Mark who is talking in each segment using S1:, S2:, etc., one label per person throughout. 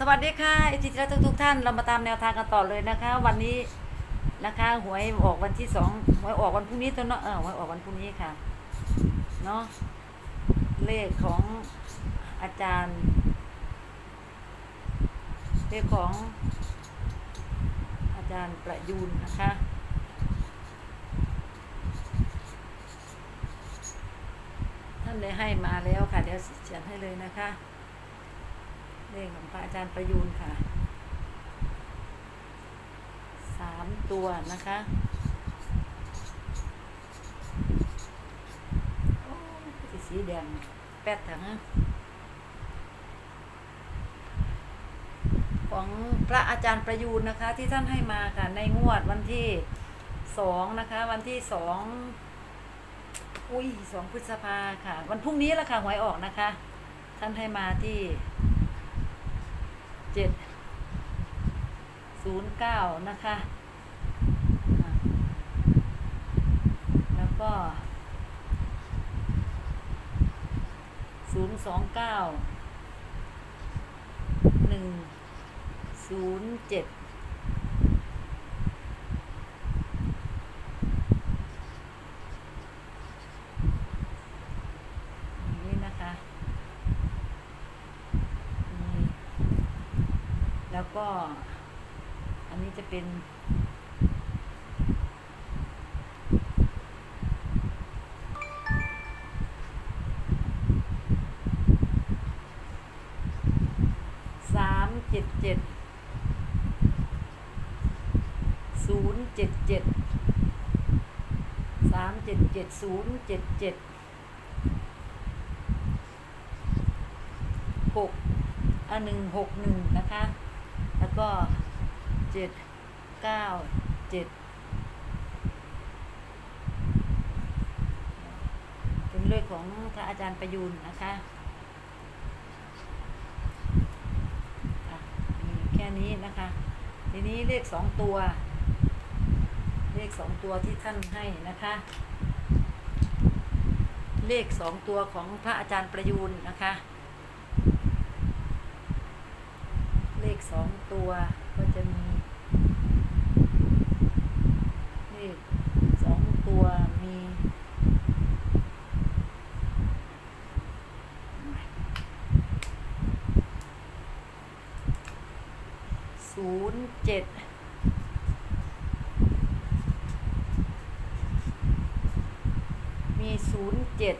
S1: สวัสดีค่ะอิจิตรทุกทุกท่านเรามาตามแนวทางกันต่อเลยนะคะ วันนี้นะคะหวยออกวันที่สองหวยออกวันพรุ่งนี้ตัวเนาะเออหวยออกวันพรุ่งนี้ค่ะเนาะเลขของอาจารย์ เลขของ อาจารย์ประยูนนะคะท่านได้ให้มาแล้วค่ะ เดี๋ยวเขียนให้เลยนะคะ เลขของพระอาจารย์ประยูนค่ะสามตัวนะคะโอ้สีสีแดงแปดถังของพระอาจารย์ประยูนนะคะ ที่ท่านให้มาค่ะ ในงวดวันที่สองนะคะ วันที่สองอุ้ยสองพฤษภาค่ะ วันพรุ่งนี้ละค่ะหวยออกนะคะ ท่านให้มาที่ เจ็ดศูนย์เก้านะคะ แล้วก็ศูนย์สองเก้าหนึ่งศูนย์เจ็ดนี่นะคะนี่ แล้วก็ อันนี้จะเป็น สามเจ็ดเจ็ด ศูนย์เจ็ดเจ็ด สามเจ็ดเจ็ดศูนย์เจ็ดเจ็ดหกอันหนึ่งหกหนึ่งนะคะ ก็เจ็ดเก้าเจ็ดเป็นเลขของพระอาจารย์ประยูนนะคะมีแค่นี้นะคะ ทีนี้เลขสองตัว เลขสองตัวที่ท่านให้นะคะ เลขสองตัวของพระอาจารย์ประยูนนะคะ เล ขสองตัวก็จะมี เลขสองตัวมีศูนย์เจ็ดมีศูนย์เจ็ด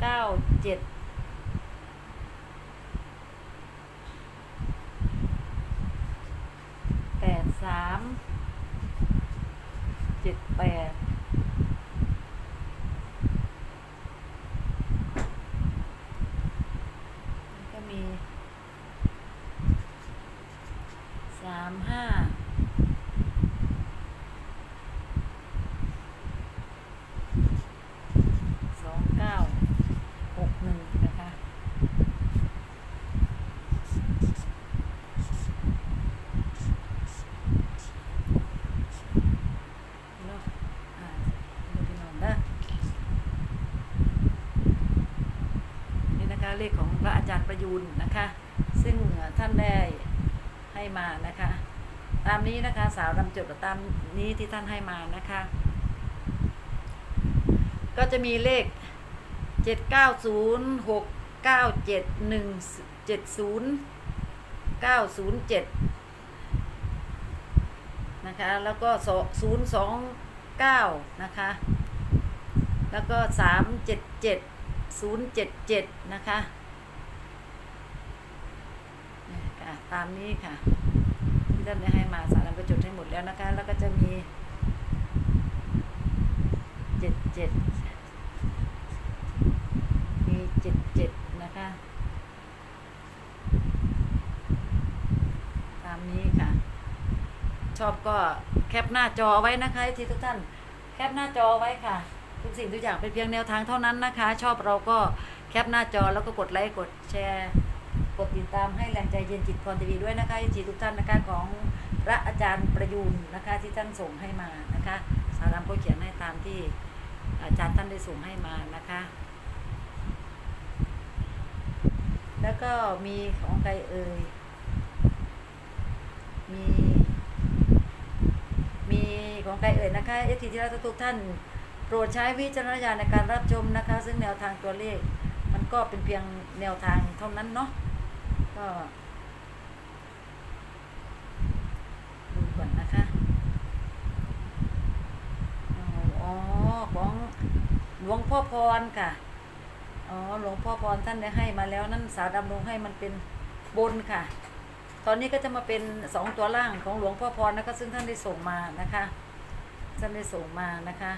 S1: เก้าเจ็ด แปดสามเจ็ดแปดแล้วก็มีสามห้าสองเก้าหกหนึ่งนะคะ เนาะอ่าดูพี่น้องนะนี่นะคะเลขของพระอาจาร ยูนนะคะ ซึ่งท่านได้ให้มานะคะ ตามนี้นะคะสาวดำจดตามนี้ที่ท่านให้มานะคะ ก็จะมีเลขเจ็ดเก้าศูนย์หกเก้าเจ็ดหนึ่งเจ็ดศูนย์เก้าศูนย์เจ็ดนะคะ แล้วก็ศูนย์สองเก้านะคะ แล้วก็สามเจ็ดเจ็ดศูนย์เจ็ดเจ็ดนะคะ่ะตามนี้ค่ะ ที่ท่านได้ให้มาสารประจุดให้หมดแล้วนะคะ แล้วก็จะมีเจ็ดเจ็ดมีเจ็ดเจ็ดนะคะ ตามนี้ค่ะ ชอบก็แคปหน้าจอไว้นะคะที่ทุกท่าน แคปหน้าจอไว้ค่ะ ทุกสิ่งทุกอย่างเป็นเพียงแนวทางเท่านั้นนะคะ ชอบเราก็แคปหน้าจอแล้วก็กดไลค์กดแชร์ กดติดตามให้แรงใจเย็นจิตพรทีวีด้วยนะคะที่ทุกท่านนะคะของพระอาจารย์ประยูนนะคะที่ท่านส่งให้มานะคะ สารามก็เขียนให้ตามที่อาจารย์ท่านได้ส่งให้มานะคะแแล้วก็มีของใครเอ่ย มี มีของใครเอ่ยนะคะเอทีที่รักทุกท่าน โปรดใช้วิจารณญาณในการรับชมนะคะ ซึ่งแนวทางตัวเลข มันก็เป็นเพียงแนวทางเท่านั้นเนาะ ก็ดูก่อนนะคะอ๋อของหลวงพ่อพรค่ะอ๋อหลวงพ่อพรท่านได้ให้มาแล้วนั่นสาวดำลงให้มันเป็นบนค่ะ ตอนนี้ก็จะมาเป็นสองตัวล่างของหลวงพ่อพรนะคะซึ่งท่านได้ส่งมานะคะท่านได้ส่งมานะคะ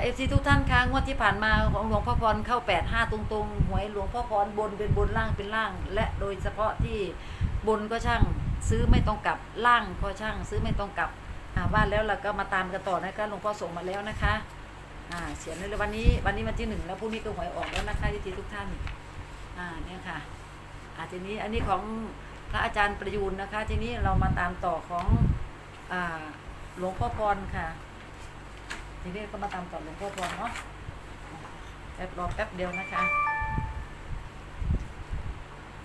S1: ค่ะเอฟซีทุกท่านคะงวดที่ผ่านมาของหลวงพ่อพรเข้าแปดห้าตรงๆหวยหลวงพ่อพรบนเป็นบนล่างเป็นล่าง และโดยเฉพาะที่บนก็ช่างซื้อไม่ต้องกลับล่างก็ช่างซื้อไม่ต้องกลับอ่าว่าแล้วเราก็มาตามกันต่อนะคะหลวงพ่อส่งมาแล้วนะคะอ่าเขียนไว้เลยวันนี้วันนี้วันที่หนึ่งแล้วพรุ่งนี้ก็หวยออกแล้วนะคะเอฟซีทุกท่านอ่าเนี่ยค่ะอ่าทีนี้อันนี้ของพระอาจารย์ประยูนนะคะ ทีนี้เรามาตามต่อของอ่าหลวงพ่อพรค่ะ ทีนี้ก็มาตามต่อหลวงพ่อพรเนาะแป๊บรอแป๊บเดียวนะคะ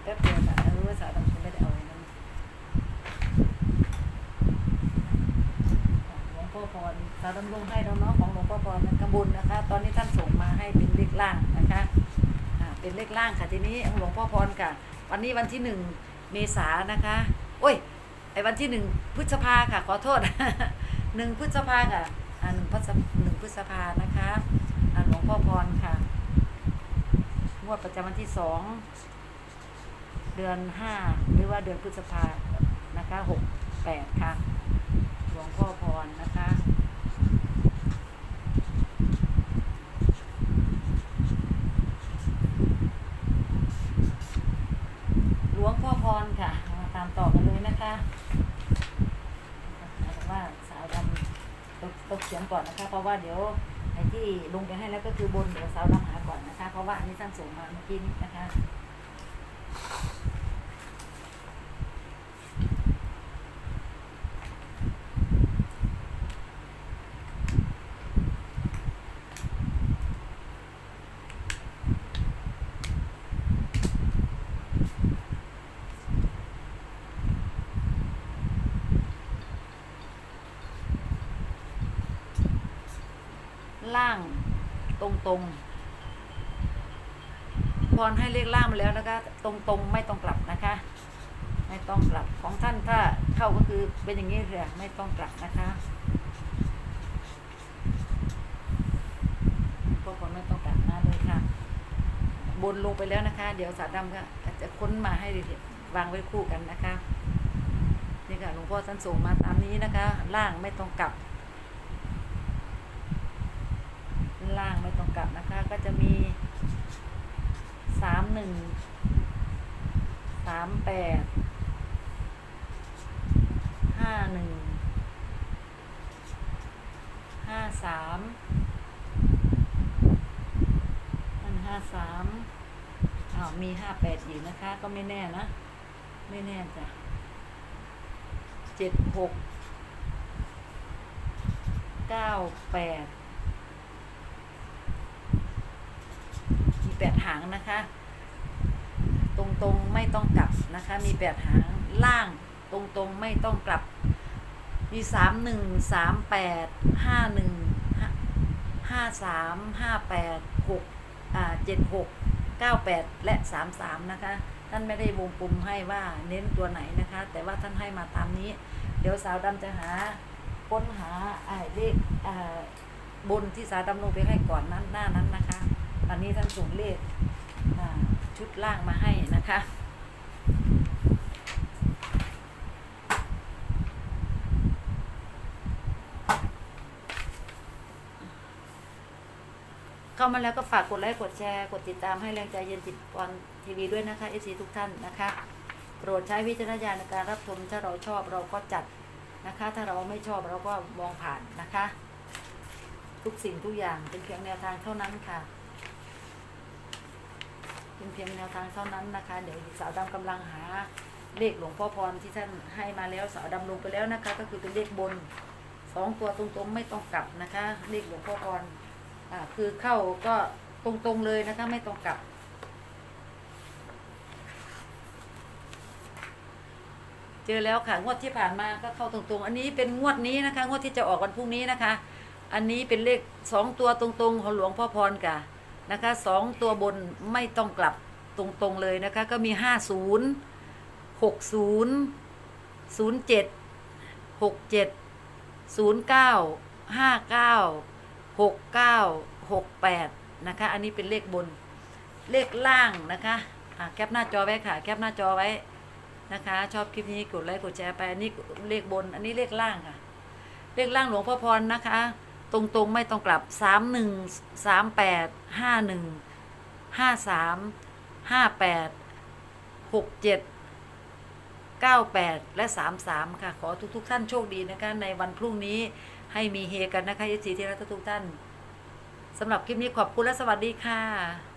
S1: แป๊บเดียวค่ะเออสาวดำคุณไม่ได้เอาไอ้นั้นหลวงพ่อพรสาวดำลงให้แล้วเนาะของหลวงพ่อพรมันกระบุญนะคะ ตอนนี้ท่านส่งมาให้เป็นเลขล่างนะคะเป็นเลขล่างค่ะทีนี้หลวงพ่อพรค่ะ วันนี้วันที่หนึ่งเมษานะคะโอ้ยไอ้วันที่หนึ่งพฤษภาค่ะ ขอโทษหนึ่งพฤษภาค่ะ หนึ่งพฤษหนึ่งพฤษภานะคะอันหลวงพ่อพรค่ะ งวดประจำวันที่สองเดือนห้าหรือว่าเดือนพฤษภานะคะหกแปดค่ะ หลวงพ่อพรนะคะ หลวงพ่อพรค่ะ มาตามต่อกันเลยนะคะหมายถึงว่าสาวดำตกตกเสียงก่อ นะคะ เพราะว่าเดี๋ยวในที่ลงไปให้แล้วก็คือบนเดี๋ยวสาวดำหาก่อนนะคะ เพราะว่าอันนี้ท่านส่งมาเมื่อกี้นี้นะคะ ล่างตรงตรงๆพรให้เลขล่างมาแล้วนะคะตรงตรงๆไม่ต้องกลับนะคะ ไม่ต้องกลับของท่านถ้าเข้าก็คือเป็นอย่างนี้เลยไม่ต้องกลับนะคะพวกคนไม่ต้องกลับนะเลยค่ะ บนลงไปแล้วนะคะ เดี๋ยวสาดำก็จะค้นมาให้วางไว้คู่กันนะคะนี่ค่ะหลวงพ่อท่านส่งมาตามนี้นะคะ ล่างไม่ต้องกลับ ล่างไม่ต้อง ก็จะมีสามหนึ่งสามแปดห้าหนึ่งห้าสามอันห้าสามอ้าวมีห้าแปดอีกนะคะ ก็ไม่แน่นะ ไม่แน่จ้ะเจ็ดหกเก้าแปด แปดหางนะคะ ตรงๆไม่ต้องกลับนะคะ มีแปดหางล่างตรงๆไม่ต้องกลับ มีสามหนึ่งสามแปดห้าหนึ่งห้าสามห้าแปดหกอ่าเจ็ดหกเก้าแปดและสามสามนะคะ ท่านไม่ได้วงปุ่มให้ว่าเน้นตัวไหนนะคะ แต่ว่าท่านให้มาตามนี้ เดี๋ยวสาวดำจะหาค้นหาไอ้เลขบนที่สาวดำลงไปให้ก่อนนั้นหน้านั้นนะคะ อนนี้ท่านส่งเลขชุดล่างมาให้นะคะเข้ามาแล้วก็ฝากกดไลค์กดแชร์กดติดตามให้แรงใจเย็นจิตปอนทีวีด้วยนะคะเอซีทุกท่านนะคะโปรดใช้วิจารณญาณในการรับชมถ้าเราชอบเราก็จัดนะคะ ถ้าเราไม่ชอบเราก็มองผ่านนะคะ ทุกสิ่งทุกอย่างเป็นเพียงแนวทางเท่านั้นค่ะ เป็นเพียงแนวทางเท่านั้นนะคะ เดี๋ยวสาวดำกำลังหาเลขหลวงพ่อพรที่ท่านให้มาแล้วสาวดำลงไปแล้วนะคะ ก็คือเป็นเลขบนสองตัวตรงๆไม่ต้องกลับนะคะ เลขหลวงพ่อพรอ่าคือเข้าก็ตรงๆเลยนะคะไม่ต้องกลับเจอแล้วค่ะงวดที่ผ่านมาก็เข้าตรงๆ อันนี้เป็นงวดนี้นะคะ งวดที่จะออกวันพรุ่งนี้นะคะ อันนี้เป็นเลขสองตัวตรงๆ ของหลวงพ่อพรกะ นะคะสองตัวบนไม่ต้องกลับตรงๆเลยนะคะ ก็มีห้าศูนย์หกศูนย์ศูนย์เจ็ดหกเจ็ดศูนย์เก้าห้าเก้าหกเก้าหกแปดนะคะ อันนี้เป็นเลขบนเลขล่างนะคะอะแคปหน้าจอไว้ค่ะ แคปหน้าจอไว้นะคะ ชอบคลิปนี้กดไลค์กดแชร์ไป อันนี้เลขบน อันนี้เลขล่างค่ะ เลขล่างหลวงพ่อพรนะคะ ตรงๆไม่ต้องกลับสามหนึ่งสามแปดห้าหนึ่งห้าสามห้าแปดหกเจ็ดเก้าแปดและสามสามค่ะ ขอทุกๆท่านโชคดีนะคะ ในวันพรุ่งนี้ให้มีเฮกันนะคะยศรีที่รักทุกท่านสำหรับคลิปนี้ขอบคุณและสวัสดีค่ะ